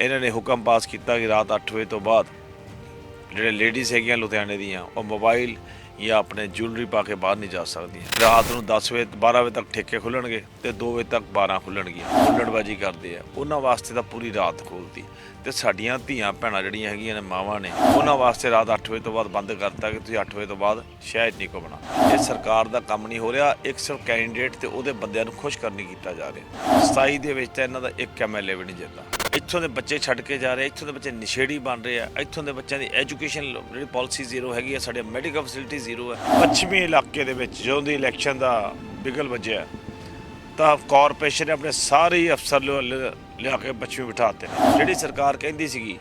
ਇਹਨਾਂ ਨੇ ਹੁਕਮ ਪਾਸ ਕੀਤਾ ਕਿ ਰਾਤ 8 ਵਜੇ ਤੋਂ ਬਾਅਦ ਜਿਹੜੇ ਲੇਡੀਜ਼ ਹੈਗੀਆਂ ਲੁਧਿਆਣੇ ਦੀਆਂ, ਉਹ ਮੋਬਾਈਲ ਜਾਂ ਆਪਣੇ ਜੁਐਲਰੀ ਪਾ ਕੇ ਬਾਹਰ ਨਹੀਂ ਜਾ ਸਕਦੀਆਂ। ਰਾਤ ਨੂੰ 10 ਵਜੇ 12 ਵਜੇ ਤੱਕ ਠੇਕੇ ਖੁੱਲਣਗੇ ਤੇ 2 ਵਜੇ ਤੱਕ 12 ਖੁੱਲਣਗੀਆਂ। ਹੁੱਲੜਬਾਜੀ ਕਰਦੇ ਆ। ਉਹਨਾਂ ਵਾਸਤੇ ਤਾਂ ਪੂਰੀ ਰਾਤ ਖੋਲਦੀ। ਤੇ ਸਾਡੀਆਂ ਧੀਆਂ ਭੈਣਾਂ ਜਿਹੜੀਆਂ ਹੈਗੀਆਂ ਨੇ, ਮਾਵਾਂ ਨੇ, ਉਹਨਾਂ ਵਾਸਤੇ ਰਾਤ 8 ਵਜੇ ਤੋਂ ਬਾਅਦ ਬੰਦ ਕਰਤਾ ਕਿ ਤੁਸੀਂ 8 ਵਜੇ ਤੋਂ ਬਾਅਦ ਸ਼ਾਇਦ ਨਹੀਂ ਘੁੰਮਣਾ। ਇਹ ਸਰਕਾਰ ਦਾ ਕੰਮ ਨਹੀਂ ਹੋ ਰਿਹਾ। ਇੱਕ ਸਿਰਫ ਕੈਂਡੀਡੇਟ ਤੇ ਉਹਦੇ ਬੰਦਿਆਂ ਨੂੰ ਖੁਸ਼ ਕਰਨ ਲਈ ਕੀਤਾ ਜਾ ਰਿਹਾ। 27 ਦੇ ਵਿੱਚ ਤਾਂ ਇਹਨਾਂ ਦਾ ਇੱਕ ਐਮਐਲਏ ਵੀ ਨਹੀਂ ਜਿੱਤਦਾ ਇੱਥੋਂ ਦੇ ਬੱਚੇ ਛੱਡ ਕੇ ਜਾ ਰਹੇ, ਇੱਥੋਂ ਦੇ ਬੱਚੇ ਨਿਸ਼ੇੜੀ ਬਣ ਰਹੇ ਆ, ਇੱਥੋਂ ਦੇ ਬੱਚਿਆਂ ਦੀ ਐਜੂਕੇਸ਼ਨ ਜਿਹੜੀ ਪਾਲਿਸੀ ਜ਼ੀਰੋ ਹੈਗੀ ਆ ਸਾਡੇ ਮੈਡੀਕਲ ਫੈਸਿਲਿਟੀ ਜ਼ੀਰੋ ਹੈ ਪੱਛਮੀ ਇਲਾਕੇ ਦੇ ਵਿੱਚ ਜਦੋਂ ਦੀ ਇਲੈਕਸ਼ਨ ਦਾ ਬਿਗਲ ਵੱਜਿਆ, ਤਾਂ ਕਾਰਪੋਰੇਸ਼ਨ ਨੇ ਆਪਣੇ ਸਾਰੇ ਅਫਸਰ ਲਿਆ- ਕੇ ਪੱਛਮੀ ਬਿਠਾਤੇ ਨੇ ਜਿਹੜੀ ਸਰਕਾਰ ਕਹਿੰਦੀ ਸੀਗੀ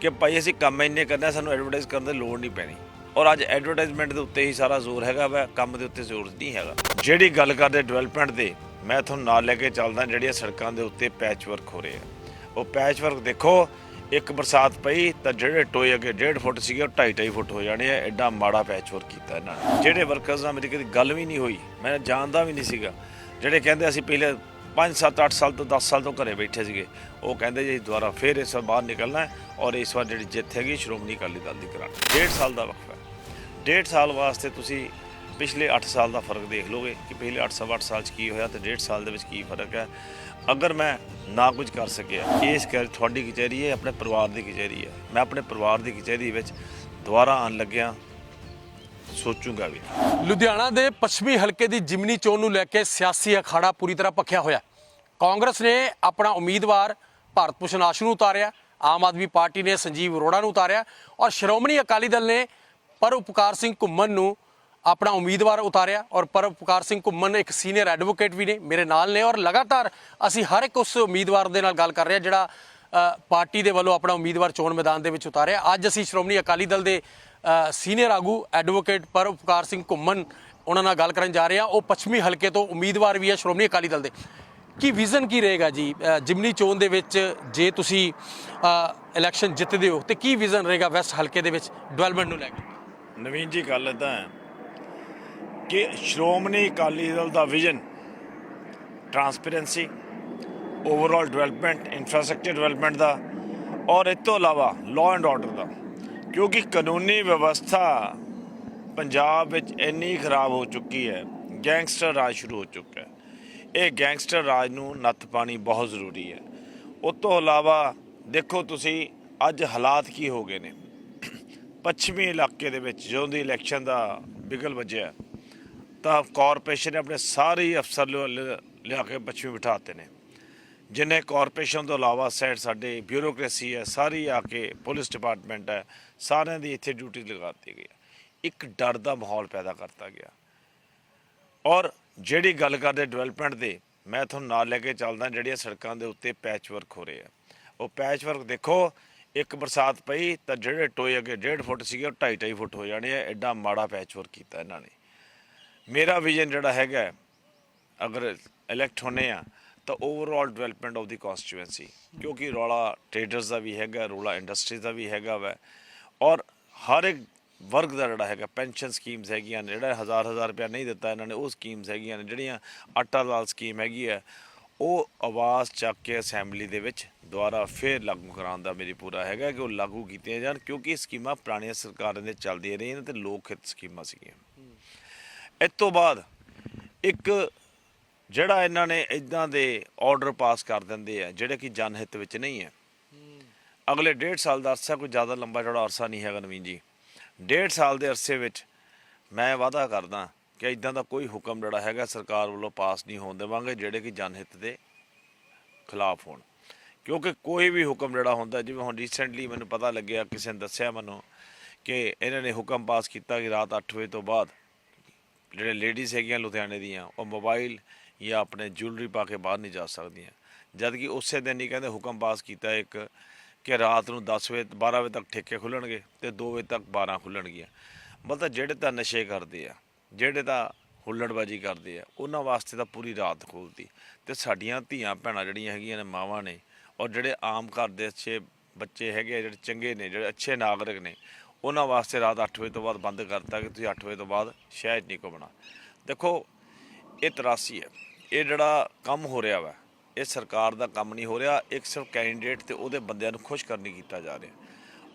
ਕਿ ਭਾਈ ਅਸੀਂ ਕੰਮ ਇੰਨੇ ਕਰਨਾ, ਸਾਨੂੰ ਐਡਵਰਟਾਈਜ਼ ਕਰਨ ਦੀ ਲੋੜ ਨਹੀਂ ਪੈਣੀ। ਔਰ ਅੱਜ ਐਡਵਰਟਾਈਜ਼ਮੈਂਟ ਦੇ ਉੱਤੇ ਹੀ ਸਾਰਾ ਜ਼ੋਰ ਹੈਗਾ ਵਾ, ਕੰਮ ਦੇ ਉੱਤੇ ਜ਼ੋਰ ਨਹੀਂ ਹੈਗਾ। ਜਿਹੜੀ ਗੱਲ ਕਰਦੇ ਡਿਵੈਲਪਮੈਂਟ ਦੇ, ਮੈਂ ਤੁਹਾਨੂੰ ਨਾਲ ਲੈ ਕੇ ਚੱਲਦਾ, ਜਿਹੜੀਆਂ ਸੜਕਾਂ ਦੇ ਉੱਤੇ ਪੈਚ ਵਰਕ ਹੋ ਰਹੇ ਆ। ਉਹ ਪੈਚ ਵਰਕ ਦੇਖੋ, ਇੱਕ ਬਰਸਾਤ ਪਈ ਤਾਂ ਜਿਹੜੇ ਟੋਏ ਅੱਗੇ 1.5 ਫੁੱਟ ਸੀਗੇ, ਉਹ 2.5 ਫੁੱਟ ਹੋ ਜਾਣੇ ਆ। ਐਡਾ ਮਾੜਾ ਪੈਚ ਵਰਕ ਕੀਤਾ ਇਹਨਾਂ ਨੇ। ਜਿਹੜੇ ਵਰਕਰਸ ਨਾਲ ਮੇਰੀ ਕਦੀ ਗੱਲ ਵੀ ਨਹੀਂ ਹੋਈ। ਮੈਂ ਜਾਣਦਾ ਵੀ ਨਹੀਂ ਸੀਗਾ। ਜਿਹੜੇ ਕਹਿੰਦੇ ਅਸੀਂ ਪਹਿਲੇ 5 7 8 ਸਾਲ ਤੋਂ 10 ਸਾਲ ਤੋਂ ਘਰੇ ਬੈਠੇ ਸੀਗੇ, ਉਹ ਕਹਿੰਦੇ ਜੀ ਦੁਬਾਰਾ ਫੇਰ ਇਸ ਵਾਰ ਬਾਹਰ ਨਿਕਲਣਾ ਔਰ ਇਸ ਵਾਰ ਜਿਹੜੀ ਜਿੱਤ ਹੈਗੀ, ਸ਼੍ਰੋਮਣੀ ਅਕਾਲੀ ਦਲ ਦੀ ਕਰਾਂਗੇ। ਡੇਢ ਸਾਲ ਦਾ ਵਕਫਾ ਹੈ। ਡੇਢ ਸਾਲ ਵਾਸਤੇ ਤੁਸੀਂ ਪਿਛਲੇ 8 ਸਾਲ ਦਾ ਫ਼ਰਕ ਦੇਖ ਲੋਗੇ ਕਿ ਪਿਛਲੇ 8 ਸਵਾ 8 ਸਾਲ 'ਚ ਕੀ ਹੋਇਆ ਤੇ ਡੇਢ ਸਾਲ ਦੇ ਵਿੱਚ ਕੀ ਫ਼ਰਕ ਹੈ। ਅਗਰ ਮੈਂ ਨਾ ਕੁਝ ਕਰ ਸਕਿਆ, ਇਸ ਕਰ ਤੁਹਾਡੀ ਕਚਹਿਰੀ ਹੈ, ਆਪਣੇ ਪਰਿਵਾਰ ਦੀ ਕਚਹਿਰੀ ਹੈ। ਮੈਂ ਆਪਣੇ ਪਰਿਵਾਰ ਦੀ ਕਚਹਿਰੀ ਵਿੱਚ ਦੁਬਾਰਾ ਆਉਣ ਲੱਗਿਆ, ਸੋਚੂਗਾ ਵੀ। ਲੁਧਿਆਣਾ ਦੇ ਪੱਛਮੀ ਹਲਕੇ ਦੀ ਜਿਮਨੀ ਚੋਣ ਨੂੰ ਲੈ ਕੇ ਸਿਆਸੀ ਅਖਾੜਾ ਪੂਰੀ ਤਰ੍ਹਾਂ ਪੱਖਿਆ ਹੋਇਆ। ਕਾਂਗਰਸ ਨੇ ਆਪਣਾ ਉਮੀਦਵਾਰ ਭਾਰਤ ਭੂਸ਼ਣ ਆਸ਼ੂ ਨੂੰ ਉਤਾਰਿਆ, ਆਮ ਆਦਮੀ ਪਾਰਟੀ ਨੇ ਸੰਜੀਵ ਅਰੋੜਾ ਨੂੰ ਉਤਾਰਿਆ ਔਰ ਸ਼੍ਰੋਮਣੀ ਅਕਾਲੀ ਦਲ ਨੇ ਪਰ ਉਪਕਾਰ ਸਿੰਘ ਘੁੰਮਣ ਨੂੰ ਆਪਣਾ ਉਮੀਦਵਾਰ ਉਤਾਰਿਆ ਔਰ ਪਰ ਉਪਕਾਰ ਸਿੰਘ ਘੁੰਮਣ ਇੱਕ ਸੀਨੀਅਰ ਐਡਵੋਕੇਟ ਵੀ ਨੇ, ਮੇਰੇ ਨਾਲ ਨੇ ਔਰ ਲਗਾਤਾਰ ਅਸੀਂ ਹਰ ਇੱਕ ਉਸ ਉਮੀਦਵਾਰ ਦੇ ਨਾਲ ਗੱਲ ਕਰ ਰਹੇ ਹਾਂ, ਜਿਹੜਾ ਪਾਰਟੀ ਦੇ ਵੱਲੋਂ ਆਪਣਾ ਉਮੀਦਵਾਰ ਚੋਣ ਮੈਦਾਨ ਦੇ ਵਿੱਚ ਉਤਾਰਿਆ। ਅੱਜ ਅਸੀਂ ਸ਼੍ਰੋਮਣੀ ਅਕਾਲੀ ਦਲ ਦੇ ਸੀਨੀਅਰ ਆਗੂ, ਐਡਵੋਕੇਟ ਪਰ ਉਪਕਾਰ ਸਿੰਘ ਘੁੰਮਣ ਉਹਨਾਂ ਨਾਲ ਗੱਲ ਕਰਨ ਜਾ ਰਹੇ ਹਾਂ। ਉਹ ਪੱਛਮੀ ਹਲਕੇ ਤੋਂ ਉਮੀਦਵਾਰ ਵੀ ਹੈ ਸ਼੍ਰੋਮਣੀ ਅਕਾਲੀ ਦਲ ਦੇ। ਕੀ ਵਿਜ਼ਨ ਕੀ ਰਹੇਗਾ ਜੀ? ਜਿਮਨੀ ਚੋਣ ਦੇ ਵਿੱਚ ਜੇ ਤੁਸੀਂ ਇਲੈਕਸ਼ਨ ਜਿੱਤਦੇ ਹੋ ਤੇ ਕੀ ਵਿਜ਼ਨ ਰਹੇਗਾ ਵੈਸਟ ਹਲਕੇ ਦੇ ਵਿੱਚ ਡਿਵੈਲਪਮੈਂਟ ਨੂੰ ਲੈ ਕੇ? ਨਵੀਨ ਜੀ, ਗੱਲ ਤਾਂ ਹੈ। ਕਿ ਸ਼੍ਰੋਮਣੀ ਅਕਾਲੀ ਦਲ ਦਾ vision transparency overall development infrastructure development ਦਾ, ਔਰ ਇਸ ਤੋਂ ਇਲਾਵਾ ਲਾਅ ਐਂਡ ਆਰਡਰ ਦਾ। ਕਿਉਂਕਿ ਕਾਨੂੰਨੀ ਵਿਵਸਥਾ ਪੰਜਾਬ ਵਿੱਚ ਇੰਨੀ ਖਰਾਬ ਹੋ ਚੁੱਕੀ ਹੈ, ਗੈਂਗਸਟਰ ਰਾਜ ਸ਼ੁਰੂ ਹੋ ਚੁੱਕਾ ਹੈ। ਇਹ ਗੈਂਗਸਟਰ ਰਾਜ ਨੂੰ ਨੱਥ ਪਾਣੀ ਬਹੁਤ ਜ਼ਰੂਰੀ ਹੈ। ਉਸ ਤੋਂ ਇਲਾਵਾ ਦੇਖੋ ਤੁਸੀਂ ਅੱਜ ਹਾਲਾਤ ਕੀ ਹੋ ਗਏ ਨੇ। ਪੱਛਮੀ ਇਲਾਕੇ ਦੇ ਵਿੱਚ ਜਦੋਂ ਦੀ ਇਲੈਕਸ਼ਨ ਦਾ ਬਿਗਲ ਵੱਜਿਆ ਤਾਂ ਕਾਰਪੋਰੇਸ਼ਨ ਨੇ ਆਪਣੇ ਸਾਰੇ ਅਫਸਰ ਲਿਆ- ਲਿਆ ਲਿਆ ਕੇ ਪੱਛਮੀ ਬਿਠਾਤੇ ਨੇ। ਜਿਨੇ ਕਾਰਪੋਰੇਸ਼ਨ ਤੋਂ ਇਲਾਵਾ ਸਾਈਡ ਸਾਡੇ ਬਿਊਰੋਕ੍ਰੇਸੀ ਹੈ, ਸਾਰੀ ਆ ਕੇ ਪੁਲਿਸ ਡਿਪਾਰਟਮੈਂਟ ਹੈ, ਸਾਰਿਆਂ ਦੀ ਇੱਥੇ ਡਿਊਟੀ ਲਗਾ ਦਿੱਤੀ ਗਈ ਇੱਕ ਡਰ ਦਾ ਮਾਹੌਲ ਪੈਦਾ ਕਰਤਾ ਗਿਆ। ਔਰ ਜਿਹੜੀ ਗੱਲ ਕਰਦੇ ਡਿਵੈਲਪਮੈਂਟ ਦੇ, ਮੈਂ ਤੁਹਾਨੂੰ ਨਾਲ ਲੈ ਕੇ ਚੱਲਦਾ, ਜਿਹੜੀਆਂ ਸੜਕਾਂ ਦੇ ਉੱਤੇ ਪੈਚ ਵਰਕ ਹੋ ਰਹੇ ਆ। ਉਹ ਪੈਚ ਵਰਕ ਦੇਖੋ, ਇੱਕ ਬਰਸਾਤ ਪਈ ਤਾਂ ਜਿਹੜੇ ਟੋਏ ਅੱਗੇ 1.5 ਫੁੱਟ ਸੀਗੇ, ਉਹ 2.5 ਫੁੱਟ ਹੋ ਜਾਣੇ ਆ, ਐਡਾ ਮਾੜਾ ਪੈਚ ਵਰਕ ਕੀਤਾ ਇਹਨਾਂ ਨੇ। ਮੇਰਾ ਵਿਜ਼ਨ ਜਿਹੜਾ ਹੈਗਾ ਅਗਰ ਇਲੈਕਟ ਹੋਣੇ ਆ, ਤਾਂ overall development of the constituency ਕਿਉਂਕਿ ਰੌਲਾ ਟ੍ਰੇਡਰਸ ਦਾ ਵੀ ਹੈਗਾ, ਰੌਲਾ ਇੰਡਸਟਰੀਜ਼ ਦਾ ਵੀ ਹੈਗਾ ਵੈ, ਔਰ ਹਰ ਇੱਕ ਵਰਗ ਦਾ ਜਿਹੜਾ ਹੈਗਾ ਪੈਨਸ਼ਨ ਸਕੀਮਸ ਹੈਗੀਆਂ ਨੇ, ਜਿਹੜਾ ਹਜ਼ਾਰ ਹਜ਼ਾਰ ਰੁਪਇਆ ਨਹੀਂ ਦਿੱਤਾ ਇਹਨਾਂ ਨੇ, ਉਹ ਸਕੀਮਸ ਹੈਗੀਆਂ ਨੇ, ਜਿਹੜੀਆਂ ਆਟਾ ਦਾਲ ਸਕੀਮ ਹੈਗੀ ਹੈ, ਉਹ ਆਵਾਜ਼ ਚੱਕ ਕੇ ਅਸੈਂਬਲੀ ਦੇ ਵਿੱਚ ਦੁਬਾਰਾ ਫੇਰ ਲਾਗੂ ਕਰਾਉਣ ਦਾ ਮੇਰੀ ਪੂਰਾ ਹੈਗਾ ਕਿ ਉਹ ਲਾਗੂ ਕੀਤੀਆਂ ਜਾਣ, ਕਿਉਂਕਿ ਇਹ ਸਕੀਮਾਂ ਪੁਰਾਣੀਆਂ ਸਰਕਾਰਾਂ ਦੇ ਚੱਲਦੀਆਂ ਰਹੀਆਂ ਨੇ ਤੇ ਲੋਕ ਹਿੱਤ ਸਕੀਮਾਂ ਸੀਗੀਆਂ। ਇਸ ਤੋਂ ਬਾਅਦ ਇੱਕ ਜਿਹੜਾ ਇਹਨਾਂ ਨੇ ਇਦਾਂ ਦੇ ਆਰਡਰ ਪਾਸ ਕਰ ਦਿੰਦੇ ਆ, ਜਿਹੜੇ ਕਿ ਜਨਹਿੱਤ ਵਿੱਚ ਨਹੀਂ ਹੈ ਅਗਲੇ ਡੇਢ ਸਾਲ ਦਾ ਅਰਸਾ, ਕੋਈ ਜ਼ਿਆਦਾ ਲੰਬਾ ਚੌੜਾ ਅਰਸਾ ਨਹੀਂ ਹੈਗਾ ਨਵੀਨ ਜੀ। ਡੇਢ ਸਾਲ ਦੇ ਅਰਸੇ ਵਿੱਚ ਮੈਂ ਵਾਅਦਾ ਕਰਦਾ ਕਿ ਇਦਾਂ ਦਾ ਕੋਈ ਹੁਕਮ ਜਿਹੜਾ ਹੈਗਾ, ਸਰਕਾਰ ਵੱਲੋਂ ਪਾਸ ਨਹੀਂ ਹੋਣ ਦੇਵਾਂਗੇ, ਜਿਹੜੇ ਕਿ ਜਨਹਿੱਤ ਦੇ ਖਿਲਾਫ ਹੋਣ। ਕਿਉਂਕਿ ਕੋਈ ਵੀ ਹੁਕਮ ਜਿਹੜਾ ਹੁੰਦਾ, ਜਿਵੇਂ ਹੁਣ ਰੀਸੈਂਟਲੀ ਮੈਨੂੰ ਪਤਾ ਲੱਗਿਆ, ਕਿਸੇ ਨੇ ਦੱਸਿਆ ਮੈਨੂੰ ਕਿ ਇਹਨਾਂ ਨੇ ਹੁਕਮ ਪਾਸ ਕੀਤਾ ਕਿ ਰਾਤ 8 ਵਜੇ ਤੋਂ ਬਾਅਦ ਜਿਹੜੇ ਲੇਡੀਜ਼ ਹੈਗੀਆਂ ਲੁਧਿਆਣੇ ਦੀਆਂ ਉਹ ਮੋਬਾਈਲ ਜਾਂ ਆਪਣੇ ਜੁਐਲਰੀ ਪਾ ਕੇ ਬਾਹਰ ਨਹੀਂ ਜਾ ਸਕਦੀਆਂ। ਜਦ ਕਿ ਉਸੇ ਦਿਨ ਹੀ ਕਹਿੰਦੇ ਹੁਕਮ ਪਾਸ ਕੀਤਾ ਇੱਕ ਕਿ ਰਾਤ ਨੂੰ 10 ਵਜੇ 12 ਵਜੇ ਤੱਕ ਠੇਕੇ ਖੁੱਲਣਗੇ ਤੇ 2 ਵਜੇ ਤੱਕ 12 ਖੁੱਲਣਗੀਆਂ। ਮਤਲਬ ਜਿਹੜੇ ਤਾਂ ਨਸ਼ੇ ਕਰਦੇ ਆ ਜਿਹੜੇ ਤਾਂ ਹੁੱਲੜਬਾਜੀ ਕਰਦੇ ਆ ਉਹਨਾਂ ਵਾਸਤੇ ਤਾਂ ਪੂਰੀ ਰਾਤ ਖੋਲਦੀ। ਤੇ ਸਾਡੀਆਂ ਧੀਆਂ ਭੈਣਾਂ ਜਿਹੜੀਆਂ ਹੈਗੀਆਂ ਨੇ ਮਾਵਾਂ ਨੇ ਔਰ ਜਿਹੜੇ ਆਮ ਘਰ ਦੇ ਅੱਛੇ ਬੱਚੇ ਹੈਗੇ ਆ, ਜਿਹੜੇ ਚੰਗੇ ਨੇ ਜਿਹੜੇ ਅੱਛੇ ਨਾਗਰਿਕ ਨੇ ਉਹਨਾਂ ਵਾਸਤੇ ਰਾਤ 8 ਵਜੇ ਤੋਂ ਬਾਅਦ ਬੰਦ ਕਰਤਾ ਕਿ ਤੁਸੀਂ 8 ਵਜੇ ਤੋਂ ਬਾਅਦ ਸ਼ਹਿਜ ਨਹੀਂ ਘੁੰਮਣਾ। ਦੇਖੋ, ਇਹ ਤਰਾਸੀ ਹੈ। ਇਹ ਜਿਹੜਾ ਕੰਮ ਹੋ ਰਿਹਾ ਵਾ, ਇਹ ਸਰਕਾਰ ਦਾ ਕੰਮ ਨਹੀਂ ਹੋ ਰਿਹਾ, ਇੱਕ ਸਿਰਫ ਕੈਂਡੀਡੇਟ ਤੇ ਉਹਦੇ ਬੰਦਿਆਂ ਨੂੰ ਖੁਸ਼ ਕਰਨੀ ਕੀਤਾ ਜਾ ਰਿਹਾ।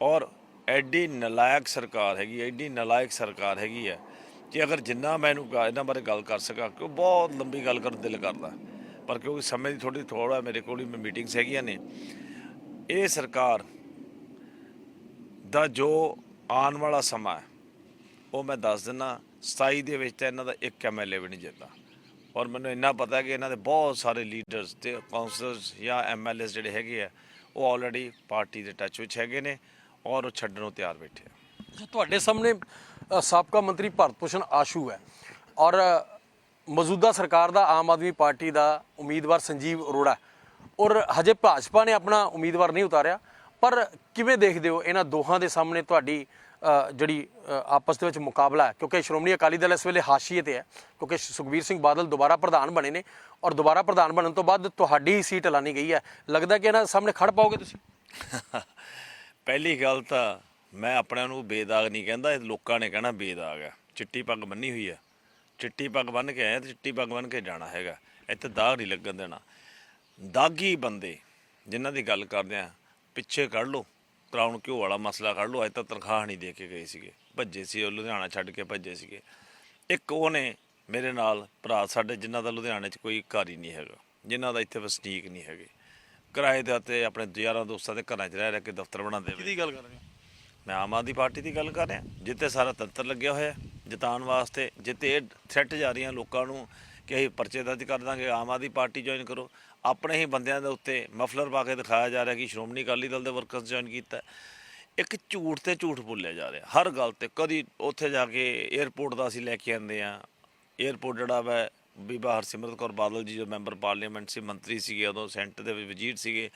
ਔਰ ਐਡੀ ਨਲਾਇਕ ਸਰਕਾਰ ਹੈਗੀ, ਐਡੀ ਨਲਾਇਕ ਸਰਕਾਰ ਹੈਗੀ ਹੈ ਕਿ ਅਗਰ ਜਿੰਨਾ ਮੈਨੂੰ ਗਾ- ਇਹਨਾਂ ਬਾਰੇ ਗੱਲ ਕਰ ਸਕਾਂ ਕਿ ਬਹੁਤ ਲੰਬੀ ਗੱਲ ਕਰਨ ਦਿਲ ਕਰਦਾ। ਪਰ ਕਿਉਂਕਿ ਸਮੇਂ ਦੀ ਥੋੜੀ ਥੋੜਾ ਮੇਰੇ ਕੋਲ ਹੀ ਮੀਟਿੰਗਸ ਹੈਗੀਆਂ ਨੇ। ਇਹ ਸਰਕਾਰ ਦਾ ਜੋ ਆਉਣ ਵਾਲਾ ਸਮਾਂ ਉਹ ਮੈਂ ਦੱਸ ਦਿੰਦਾ 27 ਦੇ ਵਿੱਚ ਤਾਂ ਇਹਨਾਂ ਦਾ ਇੱਕ ਐਮਐਲਏ ਵੀ ਨਹੀਂ ਜਿੱਤਦਾ। ਔਰ ਮੈਨੂੰ ਇੰਨਾ ਪਤਾ ਕਿ ਇਹਨਾਂ ਦੇ ਬਹੁਤ ਸਾਰੇ ਲੀਡਰਸ ਤੇ ਕਾਉਂਸਲਰਸ ਜਾਂ ਐਮਐਲਏਸ ਜਿਹੜੇ ਹੈਗੇ ਆ, ਉਹ ਆਲਰੇਡੀ ਪਾਰਟੀ ਦੇ ਟੱਚ ਵਿੱਚ ਹੈਗੇ ਨੇ ਔਰ ਉਹ ਛੱਡਣ ਨੂੰ ਤਿਆਰ ਬੈਠੇ ਆ। ਤੁਹਾਡੇ ਸਾਹਮਣੇ ਸਾਬਕਾ ਮੰਤਰੀ ਭਾਰਤ ਭੂਸ਼ਣ ਆਸ਼ੂ ਹੈ। ਔਰ ਮੌਜੂਦਾ ਸਰਕਾਰ ਦਾ ਆਮ ਆਦਮੀ ਪਾਰਟੀ ਦਾ ਉਮੀਦਵਾਰ ਸੰਜੀਵ ਅਰੋੜਾ ਔਰ ਹਜੇ ਭਾਜਪਾ ਨੇ ਆਪਣਾ ਉਮੀਦਵਾਰ ਨਹੀਂ ਉਤਾਰਿਆ। ਪਰ ਕਿਵੇਂ ਦੇਖਦੇ ਹੋ ਇਹਨਾਂ ਦੋਹਾਂ ਦੇ ਸਾਹਮਣੇ ਤੁਹਾਡੀ ਜਿਹੜੀ ਆਪਸ ਦੇ ਵਿੱਚ ਮੁਕਾਬਲਾ ਹੈ? ਕਿਉਂਕਿ ਸ਼੍ਰੋਮਣੀ ਅਕਾਲੀ ਦਲ ਇਸ ਵੇਲੇ ਹਾਸ਼ੀਏ ਤੇ ਹੈ, ਕਿਉਂਕਿ ਸੁਖਬੀਰ ਸਿੰਘ ਬਾਦਲ ਦੁਬਾਰਾ ਪ੍ਰਧਾਨ ਬਣੇ ਨੇ ਔਰ ਦੁਬਾਰਾ ਪ੍ਰਧਾਨ ਬਣਨ ਤੋਂ ਬਾਅਦ ਤੁਹਾਡੀ ਹੀ ਸੀਟ ਐਲਾਨੀ ਗਈ ਹੈ। ਲੱਗਦਾ ਕਿ ਇਹਨਾਂ ਸਾਹਮਣੇ ਖੜ ਪਾਓਗੇ ਤੁਸੀਂ? ਪਹਿਲੀ ਗੱਲ ਤਾਂ ਮੈਂ ਆਪਣਿਆਂ ਨੂੰ ਬੇਦਾਗ ਨਹੀਂ ਕਹਿੰਦਾ, ਇਹ ਲੋਕਾਂ ਨੇ ਕਹਿਣਾ ਬੇਦਾਗ ਹੈ। ਚਿੱਟੀ ਪੱਗ ਬੰਨੀ ਹੋਈ ਹੈ। ਚਿੱਟੀ ਪੱਗ ਬੰਨ ਕੇ ਆਇਆ ਤੇ ਚਿੱਟੀ ਪੱਗ ਬੰਨ ਕੇ ਜਾਣਾ ਹੈਗਾ। ਇੱਥੇ ਦਾਗ ਨਹੀਂ ਲੱਗਣ ਦੇਣਾ। ਦਾਗੀ ਬੰਦੇ ਜਿਨ੍ਹਾਂ ਦੀ ਗੱਲ ਕਰਦੇ ਆ ਪਿੱਛੇ ਕੱਢ ਲਓ ਕਰਾਉਣ ਘਿਓ ਵਾਲਾ ਮਸਲਾ ਕੱਢ ਲਓ ਅੱਜ ਤਾਂ ਤਨਖਾਹ ਨਹੀਂ ਦੇ ਕੇ ਗਏ ਸੀਗੇ। ਭੱਜੇ ਸੀ ਉਹ ਲੁਧਿਆਣਾ ਛੱਡ ਕੇ ਭੱਜੇ ਸੀਗੇ। ਇੱਕ ਉਹ ਨੇ ਮੇਰੇ ਨਾਲ ਭਰਾ ਸਾਡੇ ਜਿਨ੍ਹਾਂ ਦਾ ਲੁਧਿਆਣੇ 'ਚ ਕੋਈ ਘਰ ਹੀ ਨਹੀਂ ਹੈਗਾ ਜਿਨ੍ਹਾਂ ਦਾ ਇੱਥੇ ਵਸਨੀਕ ਨਹੀਂ ਹੈਗੇ। ਕਿਰਾਏ ਦੇ ਤੇ ਆਪਣੇ ਯਾਰਾਂ ਦੋਸਤਾਂ ਦੇ ਘਰਾਂ 'ਚ ਰਹਿ ਰਹਿ ਕੇ ਦਫ਼ਤਰ ਬਣਾਉਂਦੇ ਕਿਹਦੀ ਗੱਲ ਕਰ ਰਹੇ ਮੈਂ ਆਮ ਆਦਮੀ ਪਾਰਟੀ ਦੀ ਗੱਲ ਕਰ ਰਿਹਾ ਜਿੱਤੇ ਸਾਰਾ ਤੰਤਰ ਲੱਗਿਆ ਹੋਇਆ ਜਿਤਾਉਣ ਵਾਸਤੇ ਜਿੱਤੇ ਇਹ ਥ੍ਰੈਟ ਜਾ ਰਹੀਆਂ ਲੋਕਾਂ ਨੂੰ ਕਿ ਅਸੀਂ ਪਰਚੇ ਦਰਜ ਕਰ ਦਾਂਗੇ, ਆਮ ਆਦਮੀ ਪਾਰਟੀ ਜੁਆਇਨ ਕਰੋ। ਆਪਣੇ ਹੀ ਬੰਦਿਆਂ ਦੇ ਉੱਤੇ ਮਫਲਰ ਪਾ ਕੇ ਦਿਖਾਇਆ ਜਾ ਰਿਹਾ ਕਿ ਸ਼੍ਰੋਮਣੀ ਅਕਾਲੀ ਦਲ ਦੇ ਵਰਕਰਸ ਜੁਆਇਨ ਕੀਤਾ। ਇੱਕ ਝੂਠ ਤੇ ਝੂਠ ਬੋਲਿਆ ਜਾ ਰਿਹਾ। ਹਰ ਗੱਲ ਤੇ ਕਦੀ ਉੱਥੇ ਜਾ ਕੇ 에ਅਰਪੋਰਟ ਦਾ ਅਸੀਂ ਲੈ ਕੇ ਆਂਦੇ ਆ 에ਅਰਪੋਰਟ ਜਿਹੜਾ ਵਾ, ਬੀਬਾ ਹਰਸਿਮਰਤ ਕੌਰ ਬਾਦਲ ਜੀ ਜੋ ਮੈਂਬਰ ਪਾਰਲੀਮੈਂਟ ਸੀ, ਮੰਤਰੀ ਸੀਗੇ, ਉਦੋਂ ਸੈਂਟਰ ਦੇ ਵਿੱਚ ਵਜ਼ੀਰ ਸੀਗੇ,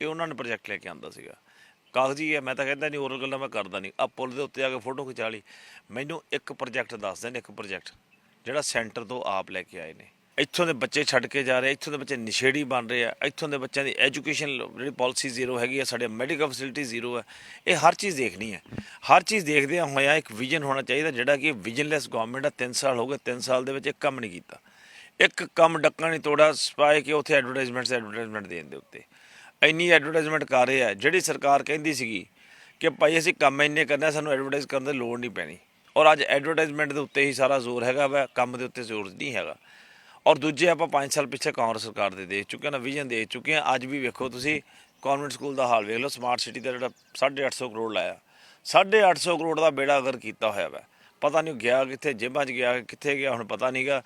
ਇਹ ਉਹਨਾਂ ਨੇ ਪ੍ਰੋਜੈਕਟ ਲੈ ਕੇ ਆਂਦਾ ਸੀਗਾ। ਕਾਗਜ਼ੀ ਹੈ, ਮੈਂ ਤਾਂ ਕਹਿੰਦਾ ਨਹੀਂ, ਹੋਰ ਗੱਲਾਂ ਮੈਂ ਕਰਦਾ ਨਹੀਂ। ਆ ਪੁੱਲ ਦੇ ਉੱਤੇ ਆ ਕੇ ਫੋਟੋ ਖਿਚਾ ਲਈ। ਮੈਨੂੰ ਇੱਕ ਪ੍ਰੋਜੈਕਟ ਦੱਸ ਦੇਣ, ਇੱਕ ਪ੍ਰੋਜੈਕਟ ਜਿਹੜਾ ਸੈਂਟਰ ਤੋਂ ਆਪ ਲੈ ਕੇ ਆਏ ਨੇ। ਇੱਥੋਂ ਦੇ ਬੱਚੇ ਛੱਡ ਕੇ ਜਾ ਰਹੇ, ਇੱਥੋਂ ਦੇ ਬੱਚੇ ਨਿਸ਼ੇੜੀ ਬਣ ਰਹੇ ਆ, ਇੱਥੋਂ ਦੇ ਬੱਚਿਆਂ ਦੀ ਐਜੂਕੇਸ਼ਨ ਜਿਹੜੀ ਪਾਲਿਸੀ ਜ਼ੀਰੋ ਹੈਗੀ ਆ, ਸਾਡੇ ਮੈਡੀਕਲ ਫੈਸਿਲਿਟੀ ਜ਼ੀਰੋ ਹੈ ਇਹ ਹਰ ਚੀਜ਼ ਦੇਖਣੀ ਹੈ ਹਰ ਚੀਜ਼ ਦੇਖਦਿਆਂ ਹੋਇਆ ਇੱਕ ਵਿਜ਼ਨ ਹੋਣਾ ਚਾਹੀਦਾ, ਜਿਹੜਾ ਕਿ ਵਿਜ਼ਨਲੈਸ ਗਵਰਨਮੈਂਟ ਆ 3 ਸਾਲ ਹੋ ਗਏ 3 ਸਾਲ ਦੇ ਵਿੱਚ ਇੱਕ ਕੰਮ ਨਹੀਂ ਕੀਤਾ। ਇੱਕ ਕੰਮ ਡੱਕਾ ਨਹੀਂ ਤੋੜਾ ਸਪਾਏ ਕਿ ਉੱਥੇ ਐਡਵਰਟਾਈਜ਼ਮੈਂਟਸ, ਐਡਵਰਟਾਈਜ਼ਮੈਂਟ ਦੇਣ ਦੇ ਉੱਤੇ। ਇੰਨੀ ਐਡਵਰਟਾਈਜ਼ਮੈਂਟ ਕਰ ਰਹੇ ਆ, ਜਿਹੜੀ ਸਰਕਾਰ ਕਹਿੰਦੀ ਸੀਗੀ ਕਿ ਭਾਈ ਅਸੀਂ ਕੰਮ ਇੰਨੇ ਕਰਨਾ ਸਾਨੂੰ ਐਡਵਰਟਾਈਜ਼ ਕਰਨ ਦੀ ਲੋੜ ਨਹੀਂ ਪੈਣੀ। ਔਰ ਅੱਜ ਐਡਵਰਟਾਈਜ਼ਮੈਂਟ ਦੇ ਉੱਤੇ ਹੀ ਸਾਰਾ ਜ਼ੋਰ ਹੈਗਾ ਵਾ, ਕੰਮ ਦੇ ਉੱਤੇ ਜ਼ੋਰ ਨਹੀਂ ਹੈਗਾ। ਔਰ ਦੂਜੇ ਆਪਾਂ 5 ਸਾਲ ਪਿੱਛੇ ਕਾਂਗਰਸ ਸਰਕਾਰ ਦੇ ਦੇਖ ਚੁੱਕੇ ਹਾਂ ਨਾ ਵਿਜ਼ਨ ਦੇਖ ਚੁੱਕੇ ਹਾਂ। ਅੱਜ ਵੀ ਵੇਖੋ ਤੁਸੀਂ ਕਨਵੈਂਟ ਸਕੂਲ ਦਾ ਹਾਲ ਵੇਖ ਲਓ ਸਮਾਰਟ ਸਿਟੀ ਦਾ ਜਿਹੜਾ 850 ਕਰੋੜ ਲਾਇਆ। 850 ਕਰੋੜ ਦਾ ਬੇੜਾ ਅਗਰ ਕੀਤਾ ਹੋਇਆ ਵਾ, ਪਤਾ ਨਹੀਂ ਗਿਆ ਕਿੱਥੇ, ਜੇਬਾਂ 'ਚ ਗਿਆ, ਕਿੱਥੇ ਗਿਆ, ਹੁਣ ਪਤਾ ਨਹੀਂਗਾ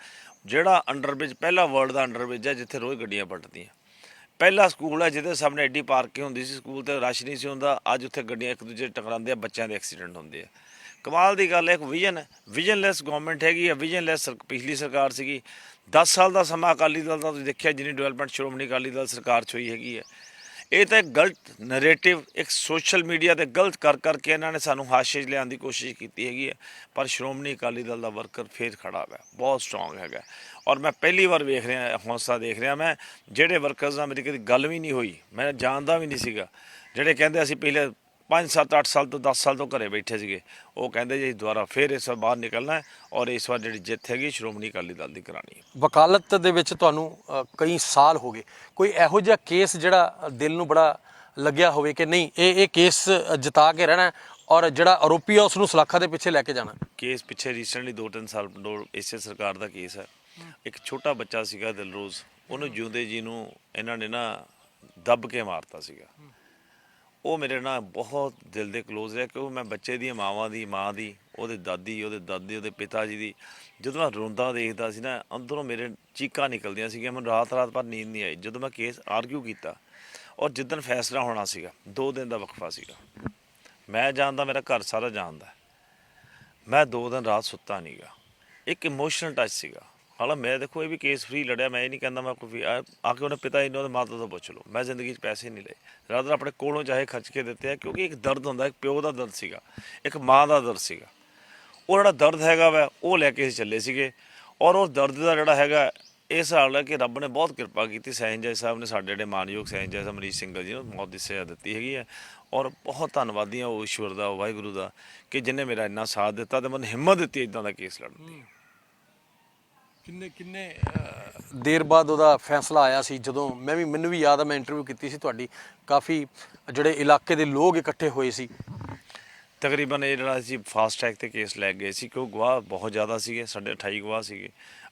ਜਿਹੜਾ ਅੰਡਰਬ੍ਰਿਜ ਪਹਿਲਾ ਵਰਲਡ ਦਾ ਅੰਡਰਬ੍ਰਿਜ ਹੈ, ਜਿੱਥੇ ਰੋਜ਼ ਗੱਡੀਆਂ ਪਲਟਦੀਆਂ। ਪਹਿਲਾ ਸਕੂਲ ਹੈ, ਜਿਹਦੇ ਸਾਹਮਣੇ ਐਡੀ ਪਾਰਕਿੰਗ ਹੁੰਦੀ ਸੀ ਸਕੂਲ ਤੇ ਰਸ਼ ਨਹੀਂ ਸੀ ਹੁੰਦਾ। ਅੱਜ ਉੱਥੇ ਗੱਡੀਆਂ ਇੱਕ ਦੂਜੇ ਟਕਰਾਉਂਦੇ ਆ, ਬੱਚਿਆਂ ਦੇ ਐਕਸੀਡੈਂਟ ਹੁੰਦੇ ਆ। ਕਮਾਲ ਦੀ ਗੱਲ ਹੈ, ਇੱਕ ਵਿਜ਼ਨ ਵਿਜ਼ਨਲੈਸ ਗਵਰਨਮੈਂਟ ਹੈਗੀ ਆ ਵਿਜ਼ਨਲੈਸ ਪਿਛਲੀ ਸਰਕਾਰ ਸੀਗੀ। 10 ਸਾਲ ਦਾ ਸਮਾਂ ਅਕਾਲੀ ਦਲ ਦਾ, ਤੁਸੀਂ ਦੇਖਿਆ ਜਿੰਨੀ ਡਿਵੈਲਪਮੈਂਟ ਸ਼੍ਰੋਮਣੀ ਅਕਾਲੀ ਦਲ ਸਰਕਾਰ 'ਚ ਹੋਈ ਹੈਗੀ ਹੈ। ਇਹ ਤਾਂ ਇੱਕ ਗਲਤ ਨੈਰੇਟਿਵ ਇੱਕ ਸੋਸ਼ਲ ਮੀਡੀਆ ਤੇ ਗਲਤ ਕਰ ਕਰਕੇ ਇਹਨਾਂ ਨੇ ਸਾਨੂੰ ਹਾਸ਼ੇ 'ਚ ਲਿਆਉਣ ਦੀ ਕੋਸ਼ਿਸ਼ ਕੀਤੀ ਹੈਗੀ ਹੈ। ਪਰ ਸ਼੍ਰੋਮਣੀ ਅਕਾਲੀ ਦਲ ਦਾ ਵਰਕਰ ਫੇਰ ਖੜਾ ਹੈ ਬਹੁਤ ਸਟਰੋਂਗ ਹੈਗਾ। ਔਰ ਮੈਂ ਪਹਿਲੀ ਵਾਰ ਵੇਖ ਰਿਹਾ, ਹੌਸਲਾ ਦੇਖ ਰਿਹਾ ਮੈਂ, ਜਿਹੜੇ ਵਰਕਰਸ ਨਾਲ ਮੇਰੀ ਕਦੀ ਗੱਲ ਵੀ ਨਹੀਂ ਹੋਈ, ਮੈਂ ਜਾਣਦਾ ਵੀ ਨਹੀਂ ਸੀਗਾ। ਜਿਹੜੇ ਕਹਿੰਦੇ ਅਸੀਂ ਪਹਿਲੇ 5 7 8 ਸਾਲ ਤੋਂ 10 ਸਾਲ ਤੋਂ ਘਰੇ ਬੈਠੇ ਸੀਗੇ। ਉਹ ਕਹਿੰਦੇ ਜੀ ਦੁਬਾਰਾ ਫੇਰ ਇਸ ਵਾਰ ਬਾਹਰ ਨਿਕਲਣਾ ਹੈ ਔਰ ਇਸ ਵਾਰ ਜਿਹੜੀ ਜਿੱਤ ਹੈਗੀ ਸ਼੍ਰੋਮਣੀ ਅਕਾਲੀ ਦਲ ਦੀ ਕਰਾਣੀ ਹੈ। ਵਕਾਲਤ ਦੇ ਵਿੱਚ ਤੁਹਾਨੂੰ ਅ, ਕਈ ਸਾਲ ਹੋ ਗਏ। ਕੋਈ ਇਹੋ ਜਿਹਾ ਕੇਸ ਜਿਹੜਾ ਦਿਲ ਨੂੰ ਬੜਾ ਲੱਗਿਆ ਹੋਵੇ ਕਿ ਨਹੀਂ ਇਹ ਇਹ ਕੇਸ ਜਿਤਾ ਕੇ ਰਹਿਣਾ ਹੈ ਔਰ ਜਿਹੜਾ ਆਰੋਪੀ ਆ ਉਸ ਨੂੰ ਸਲਾਖਾਂ ਦੇ ਪਿੱਛੇ ਲੈ ਕੇ ਜਾਣਾ ਕੇਸ ਪਿੱਛੇ ਰੀਸੈਂਟਲੀ 2-3 ਸਾਲ ਦੋ ਇਸੇ ਸਰਕਾਰ ਦਾ ਕੇਸ ਹੈ। ਇੱਕ ਛੋਟਾ ਬੱਚਾ ਸੀਗਾ ਦਿਲਰੋਜ਼ ਉਹਨੂੰ ਜਿਉਂਦੇ ਜੀ ਨੂੰ ਇਹਨਾਂ ਨੇ ਨਾ ਦੱਬ ਕੇ ਮਾਰਤਾ ਸੀਗਾ। ਉਹ ਮੇਰੇ ਨਾਲ ਬਹੁਤ ਦਿਲ ਦੇ ਕਲੋਜ਼ ਰਿਹਾ ਕਿਉਂਕਿ ਮੈਂ ਬੱਚੇ ਦੀਆਂ ਮਾਵਾਂ ਦੀ, ਮਾਂ ਦੀ, ਉਹਦੇ ਦਾਦੀ, ਉਹਦੇ ਦਾਦੇ, ਉਹਦੇ ਪਿਤਾ ਜੀ ਦੀ, ਜਦੋਂ ਮੈਂ ਰੋਂਦਾ ਦੇਖਦਾ ਸੀ ਨਾ, ਅੰਦਰੋਂ ਮੇਰੇ ਚੀਕਾਂ ਨਿਕਲਦੀਆਂ ਸੀਗੀਆਂ, ਮੈਨੂੰ ਰਾਤ ਰਾਤ ਪਰ ਨੀਂਦ ਨਹੀਂ ਆਈ। ਜਦੋਂ ਮੈਂ ਕੇਸ ਆਰਗੂ ਕੀਤਾ ਔਰ ਜਿੱਦਣ ਫੈਸਲਾ ਹੋਣਾ ਸੀਗਾ, ਦੋ ਦਿਨ ਦਾ ਵਕਫਾ ਸੀਗਾ, ਮੈਂ ਜਾਣਦਾ ਮੇਰਾ ਘਰ ਸਾਰਾ ਜਾਣਦਾ। ਮੈਂ ਦੋ ਦਿਨ ਰਾਤ ਸੁੱਤਾ ਨਹੀਂਗਾ ਇੱਕ ਇਮੋਸ਼ਨਲ ਟੱਚ ਸੀਗਾ। ਹਾਲਾ ਮੈਂ ਦੇਖੋ ਇਹ ਵੀ ਕੇਸ ਫ੍ਰੀ ਲੜਿਆ, ਮੈਂ ਇਹ ਨਹੀਂ ਕਹਿੰਦਾ ਮੈਂ ਕੋਈ, ਆ ਆ ਕੇ ਉਹਨੇ ਪਿਤਾ ਇਹਨੂੰ ਉਹਦੇ ਮਾਤਾ ਤੋਂ ਪੁੱਛ ਲਓ। ਮੈਂ ਜ਼ਿੰਦਗੀ 'ਚ ਪੈਸੇ ਨਹੀਂ ਲਏ। ਰਾਦਰ ਆਪਣੇ ਕੋਲੋਂ ਚਾਹੇ ਖਰਚ ਕੇ ਦਿੱਤੇ ਆ, ਕਿਉਂਕਿ ਇੱਕ ਦਰਦ ਹੁੰਦਾ, ਇੱਕ ਪਿਓ ਦਾ ਦਰਦ ਸੀਗਾ, ਇੱਕ ਮਾਂ ਦਾ ਦਰਦ ਸੀਗਾ। ਉਹ ਜਿਹੜਾ ਦਰਦ ਹੈਗਾ ਵਾ, ਉਹ ਲੈ ਕੇ ਅਸੀਂ ਚੱਲੇ ਸੀਗੇ। ਔਰ ਉਹ ਦਰਦ ਦਾ ਜਿਹੜਾ ਹੈਗਾ ਇਸ ਹਾਲ ਹੈ ਕਿ ਰੱਬ ਨੇ ਬਹੁਤ ਕਿਰਪਾ ਕੀਤੀ। ਸੈਂਜਾ ਸਾਹਿਬ ਨੇ ਸਾਡੇ ਜਿਹੜੇ ਮਾਨਯੋਗ ਸੈਂਜਾ ਸਾਹਿਬ ਅਮਰੀਸ਼ ਸਿੰਘਲ ਜੀ ਨੂੰ ਮੌਤ ਦੀ ਸਜ਼ਾ ਦਿੱਤੀ ਹੈਗੀ ਹੈ ਔਰ ਬਹੁਤ ਧੰਨਵਾਦੀ ਹਾਂ ਉਹ ਈਸ਼ਵਰ ਦਾ, ਉਹ ਵਾਹਿਗੁਰੂ ਦਾ, ਕਿ ਜਿਨੇ ਮੇਰਾ ਇੰਨਾ ਸਾਥ ਦਿੱਤਾ ਤੇ ਮੈਨੂੰ ਹਿੰਮਤ ਦਿੱਤੀ ਇਦਾਂ ਦਾ ਕੇਸ ਲੜਨ ਦੀ ਕਿੰਨੇ ਕਿੰਨੇ ਦੇਰ ਬਾਅਦ ਉਹਦਾ ਫੈਸਲਾ ਆਇਆ ਸੀ ਜਦੋਂ ਮੈਂ ਵੀ ਮੈਨੂੰ ਵੀ ਯਾਦ ਆ ਮੈਂ ਇੰਟਰਵਿਊ ਕੀਤੀ ਸੀ ਤੁਹਾਡੀ। ਕਾਫੀ ਜਿਹੜੇ ਇਲਾਕੇ ਦੇ ਲੋਕ ਇਕੱਠੇ ਹੋਏ ਸੀ। ਤਕਰੀਬਨ ਇਹ ਜਿਹੜਾ ਅਸੀਂ ਫਾਸਟ ਟਰੈਕ ਤੇ ਕੇਸ ਲੈ ਗਏ ਸੀ ਕਿਉਂ ਗਵਾਹ ਬਹੁਤ ਜ਼ਿਆਦਾ ਸੀਗੇ ਸਾਡੇ 28 ਗਵਾਹ ਸੀਗੇ।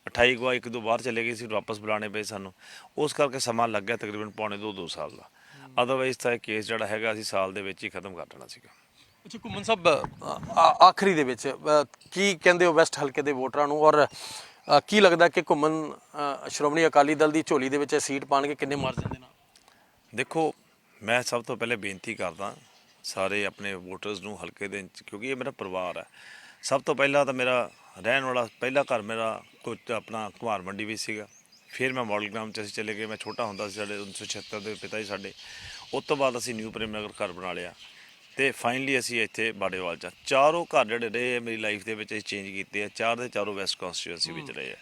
28 ਗਵਾਹ ਇੱਕ ਦੋ ਬਾਹਰ ਚਲੇ ਗਏ ਸੀ ਵਾਪਸ ਬੁਲਾਣੇ ਪਏ ਸਾਨੂੰ। ਉਸ ਕਰਕੇ ਸਮਾਂ ਲੱਗ ਗਿਆ ਤਕਰੀਬਨ ਪੌਣੇ ਦੋ ਦੋ ਸਾਲ ਦਾ। ਅਦਰਵਾਈਜ਼ ਤਾਂ ਇਹ ਕੇਸ ਜਿਹੜਾ ਹੈਗਾ ਅਸੀਂ ਸਾਲ ਦੇ ਵਿੱਚ ਹੀ ਖਤਮ ਕਰ ਦੇਣਾ ਸੀਗਾ। ਅੱਛਾ ਘੁੰਮਨ ਸਾਹਿਬ ਆਖਰੀ ਦੇ ਵਿੱਚ ਕੀ ਕਹਿੰਦੇ ਹੋ ਵੈਸਟ ਹਲਕੇ ਦੇ ਵੋਟਰਾਂ ਨੂੰ? ਔਰ ਕੀ ਲੱਗਦਾ ਕਿ ਘੁੰਮਣ ਸ਼੍ਰੋਮਣੀ ਅਕਾਲੀ ਦਲ ਦੀ ਝੋਲੀ ਦੇ ਵਿੱਚ ਇਹ ਸੀਟ ਪਾਣਗੇ ਕਿੰਨੇ ਮਾਰਜਨ ਦੇ ਨਾਲ? ਦੇਖੋ, ਮੈਂ ਸਭ ਤੋਂ ਪਹਿਲੇ ਬੇਨਤੀ ਕਰਦਾ ਸਾਰੇ ਆਪਣੇ ਵੋਟਰਸ ਨੂੰ ਹਲਕੇ ਦੇ ਵਿੱਚ, ਕਿਉਂਕਿ ਇਹ ਮੇਰਾ ਪਰਿਵਾਰ ਹੈ। ਸਭ ਤੋਂ ਪਹਿਲਾਂ ਤਾਂ ਮੇਰਾ ਰਹਿਣ ਵਾਲਾ, ਪਹਿਲਾ ਘਰ ਮੇਰਾ ਕੁਝ ਆਪਣਾ ਕੁਮਾਰ ਮੰਡੀ ਵੀ ਸੀਗਾ। ਫਿਰ ਮੈਂ ਮਾਡਲ ਗ੍ਰਾਮ ਚ ਅਸੀਂ ਚਲੇ ਗਏ। ਮੈਂ ਛੋਟਾ ਹੁੰਦਾ ਸੀ ਸਾਡੇ 1976 ਦੇ ਪਿਤਾ ਜੀ ਸਾਡੇ। ਉਸ ਤੋਂ ਬਾਅਦ ਅਸੀਂ ਨਿਊ ਪ੍ਰੇਮ ਨਗਰ ਘਰ ਬਣਾ ਲਿਆ। ਤੇ ਫਾਈਨਲੀ ਅਸੀਂ ਇੱਥੇ ਬਾੜੇਵਾਲ ਚ ਚਾਰੋਂ ਘਰ ਜਿਹੜੇ ਰਹੇ ਆ ਮੇਰੀ ਲਾਈਫ ਦੇ ਵਿੱਚ ਅਸੀਂ ਚੇਂਜ ਕੀਤੇ ਆ। ਚਾਰ ਦੇ ਚਾਰੋਂ ਵੈਸਟ ਕਨਸਟੀਟਿਊਂਸੀ ਵਿੱਚ ਰਹੇ ਆ।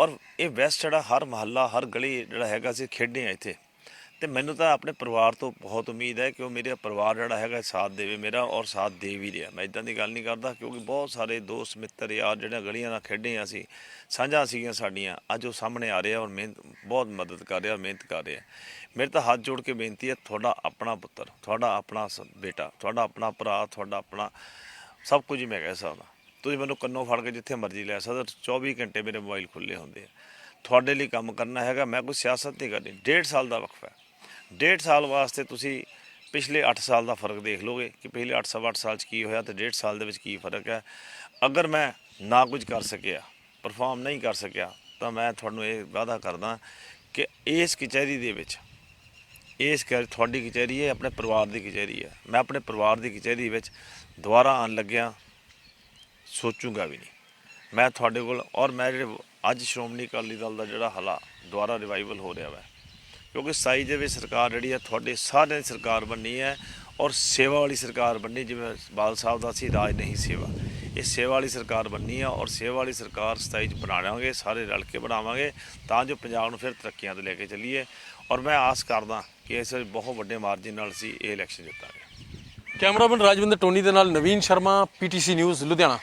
ਔਰ ਇਹ ਵੈਸਟ ਜਿਹੜਾ ਹਰ ਮਹੱਲਾ ਹਰ ਗਲੀ ਜਿਹੜਾ ਹੈਗਾ ਅਸੀਂ ਖੇਡੇ ਆ ਇੱਥੇ। ਤੇ ਮੈਨੂੰ ਤਾਂ ਆਪਣੇ ਪਰਿਵਾਰ ਤੋਂ ਬਹੁਤ ਉਮੀਦ ਹੈ ਕਿ ਉਹ ਮੇਰੇ ਪਰਿਵਾਰ ਜਿਹੜਾ ਹੈਗਾ ਸਾਥ ਦੇਵੇ ਮੇਰਾ ਔਰ ਸਾਥ ਦੇ ਵੀ ਰਿਹਾ। ਮੈਂ ਇਦਾਂ ਦੀ ਗੱਲ ਨਹੀਂ ਕਰਦਾ ਕਿਉਂਕਿ ਬਹੁਤ ਸਾਰੇ ਦੋਸਤ, ਮਿੱਤਰ, ਯਾਰ ਜਿਹੜੇ ਗਲੀਆਂ ਨਾਲ ਖੇਡੇ ਹਾਂ ਅਸੀਂ ਸਾਂਝਾਂ ਸੀਗੀਆਂ ਸਾਡੀਆਂ, ਅੱਜ ਉਹ ਸਾਹਮਣੇ ਆ ਰਿਹਾ ਔਰ ਮਿਹਨਤ, ਬਹੁਤ ਮਦਦ ਕਰ ਰਿਹਾ ਔਰ ਮਿਹਨਤ ਕਰ ਰਿਹਾ। ਮੇਰੇ ਤਾਂ ਹੱਥ ਜੋੜ ਕੇ ਬੇਨਤੀ ਹੈ, ਤੁਹਾਡਾ ਆਪਣਾ ਪੁੱਤਰ, ਤੁਹਾਡਾ ਆਪਣਾ ਸ- ਬੇਟਾ, ਤੁਹਾਡਾ ਆਪਣਾ ਭਰਾ, ਤੁਹਾਡਾ ਆਪਣਾ ਸਭ ਕੁਝ ਹੀ ਮੈਂ ਕਹਿ ਸਕਦਾ। ਤੁਸੀਂ ਮੈਨੂੰ ਕੰਨੋਂ ਫੜ ਕੇ ਜਿੱਥੇ ਮਰਜ਼ੀ ਲੈ ਸਕਦੇ ਹੋ। 24 ਘੰਟੇ ਮੇਰੇ ਮੋਬਾਈਲ ਖੁੱਲੇ ਹੁੰਦੇ ਆ। ਤੁਹਾਡੇ ਲਈ ਕੰਮ ਕਰਨਾ ਹੈਗਾ, ਮੈਂ ਕੋਈ ਸਿਆਸਤ ਨਹੀਂ ਕਰਨੀ, ਡੇਢ ਸਾਲ ਦਾ ਵਕਫਾ ਹੈ। ਡੇਢ ਸਾਲ ਵਾਸਤੇ ਤੁਸੀਂ ਪਿਛਲੇ 8 ਸਾਲ ਦਾ ਫ਼ਰਕ ਦੇਖ ਲੋਗੇ ਕਿ ਪਿਛਲੇ 8 ਸਵਾ 8 ਸਾਲ ਚ ਕੀ ਹੋਇਆ ਤੇ ਡੇਢ ਸਾਲ ਦੇ ਵਿੱਚ ਕੀ ਫ਼ਰਕ ਹੈ। ਅਗਰ ਮੈਂ ਨਾ ਕੁਝ ਕਰ ਸਕਿਆ ਪਰਫਾਰਮ ਨਹੀਂ ਕਰ ਸਕਿਆ, ਤਾਂ ਮੈਂ ਤੁਹਾਨੂੰ ਇਹ ਵਾਅਦਾ ਕਰਦਾ ਕਿ ਇਸ ਕਚਹਿਰੀ ਦੇ ਵਿੱਚ, ਇਸ ਕਰ ਤੁਹਾਡੀ ਕਚਹਿਰੀ ਹੈ, ਆਪਣੇ ਪਰਿਵਾਰ ਦੀ ਕਚਹਿਰੀ ਹੈ। ਮੈਂ ਆਪਣੇ ਪਰਿਵਾਰ ਦੀ ਕਚਹਿਰੀ ਵਿੱਚ ਦੁਬਾਰਾ ਆਉਣ ਲੱਗਿਆ ਸੋਚੂਗਾ ਵੀ ਨਹੀਂ। ਮੈਂ ਤੁਹਾਡੇ ਕੋਲ ਔਰ ਮੈਂ ਜਿਹੜੇ ਅੱਜ ਸ਼੍ਰੋਮਣੀ ਅਕਾਲੀ ਦਲ ਦਾ ਜਿਹੜਾ ਹਲਾ, ਦੁਬਾਰਾ ਰਿਵਾਈਵਲ ਹੋ ਰਿਹਾ ਵਾ ਕਿਉਂਕਿ ਸਾਈ ਦੇ ਵਿੱਚ ਸਰਕਾਰ ਜਿਹੜੀ ਹੈ, ਤੁਹਾਡੇ ਸਾਰਿਆਂ ਦੀ ਸਰਕਾਰ ਬਣਨੀ ਹੈ ਔਰ ਸੇਵਾ ਵਾਲੀ ਸਰਕਾਰ ਬਣਨੀ, ਜਿਵੇਂ ਬਾਲ ਸਾਹਿਬ ਦਾ ਸੀ, ਰਾਜ ਨਹੀਂ ਸੇਵਾ। ਇਹ ਸੇਵਾ ਵਾਲੀ ਸਰਕਾਰ ਬਣਨੀ ਹੈ ਔਰ ਸੇਵਾ ਵਾਲੀ ਸਰਕਾਰ 27 ਚ ਬਣਾਵਾਂਗੇ ਸਾਰੇ ਰਲ ਕੇ ਬਣਾਵਾਂਗੇ, ਤਾਂ ਜੋ ਪੰਜਾਬ ਨੂੰ ਫਿਰ ਤਰੱਕੀਆਂ ਤੇ ਲੈ ਕੇ ਚੱਲੀਏ। ਔਰ ਮੈਂ ਆਸ ਕਰਦਾ ਕਿ ਇਸ ਵਾਰੀ ਬਹੁਤ ਵੱਡੇ ਮਾਰਜਨ ਨਾਲ ਅਸੀਂ ਇਹ ਇਲੈਕਸ਼ਨ ਜਿੱਤਾਂਗੇ। ਕੈਮਰਾਮੈਨ ਰਾਜਵਿੰਦਰ ਟੋਨੀ ਦੇ ਨਾਲ ਨਵੀਨ ਸ਼ਰਮਾ, ਪੀਟੀਸੀ ਨਿਊਜ਼, ਲੁਧਿਆਣਾ।